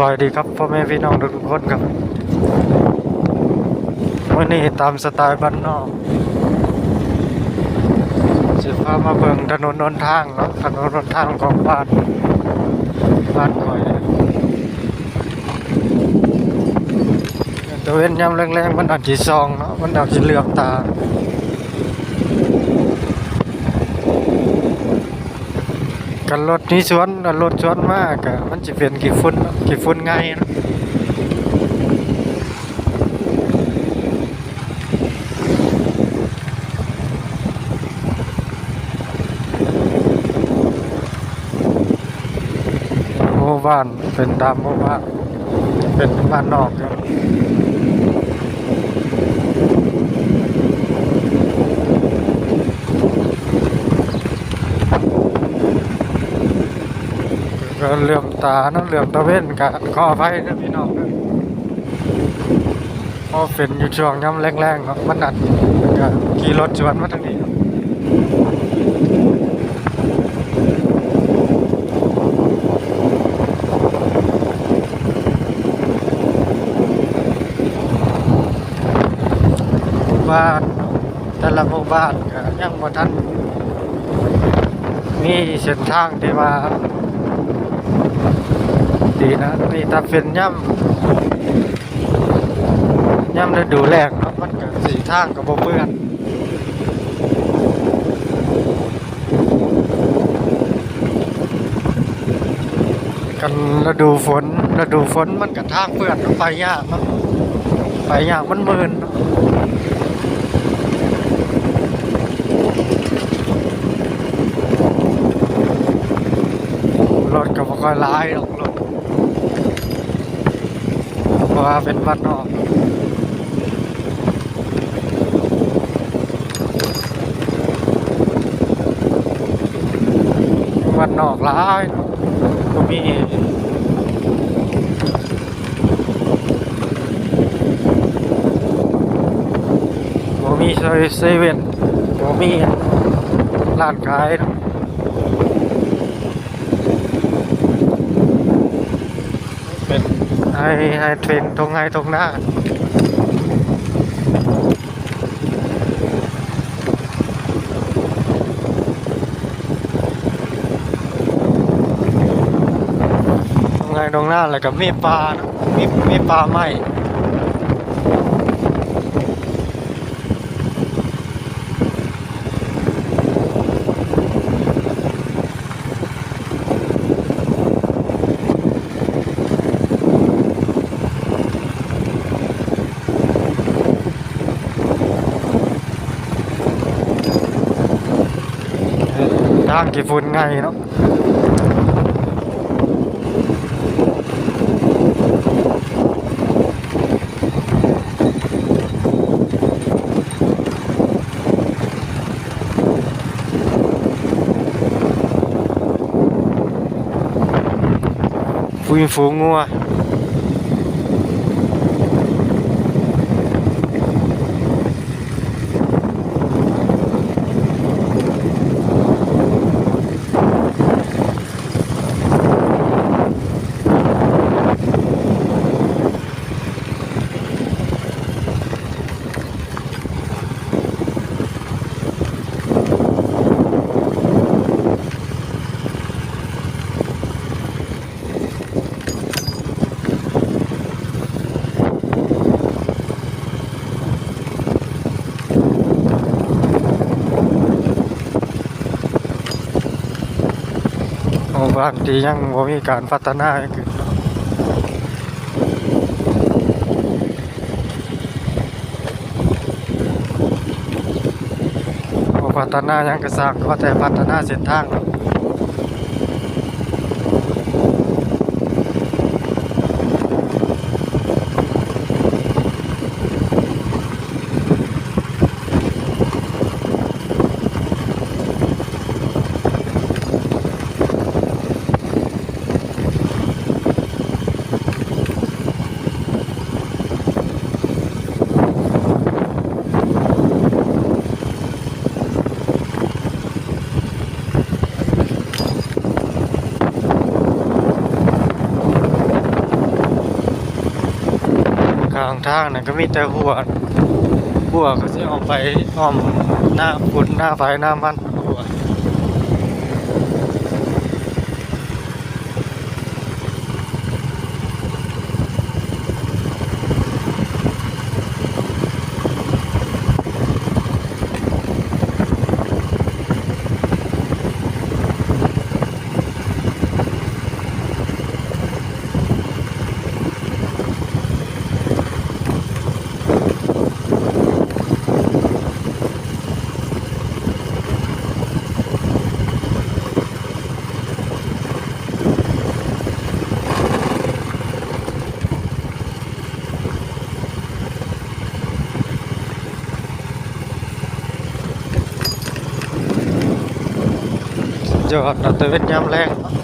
บายดีครับพ่อแม่พี่น้องทุกคนครับวันนี้ตามสไตล์บ้านนอกจะพามาเบิ่งถนนนนทางเนาะถนนนนทางของบ้านบ้านข่อยตะเว้นยามแรงๆมันอาจจะซองเนาะมันอาจจะเหลือกตา กันรถนี้สวนรถสวนมากอะมันจะเป็นกี่ฝุ่นกี่ฝุ่นง่ายนะหมู่บ้านเป็นตามโมบ้านเป็นบ้านนอกครับ ก็เหลื่อมตาเนาะเหลื่อมตะเว้นกะขออภัยนะพี่น้องนะพอเป็นอยู่ช่วงย่ำแรงๆเนาะมันนัดมันก็ขี่รถสวนมาทางนี้เนาะหมู่บ้านแต่ละหมู่บ้านก็ยังบ่ทันมีเส้นทางที่ว่า ดีนะนี่ถ้าเป็นย่ำย่ำฤดูแรกเนาะมันก็สีทางกับเปื้อนกันฤดูฝนฤดูฝนมันก็ทางเปื้อนไปยากเนาะไปยากมันมืนเนาะรถก็บ่ค่อยลายหรอกรถ เพราะ ว่าเป็นบ้านอกบ้านอกหลายก็มีบ่มีเซเซเว่นบ่มีร้านขาย เป็นไอไอเทรนตรงไงตรงหน้าตรงไงตรงหน้าแล้วก็มีปลานะมีมีปลาไหมางกี่ฝุ่นไงเนาะฟูงฟูงงัว หมู่บ้านที่ยังบ่มีการพัฒนาขึ้นพัฒนายังกระสร้างก็แต่พัฒนาเส้นทางครับางทางน่ะก็มีแต่หัวหัวก็จะออกไปอ้อมหน้าฝุ่นหน้าไฟหน้ามัน หัวยอดเ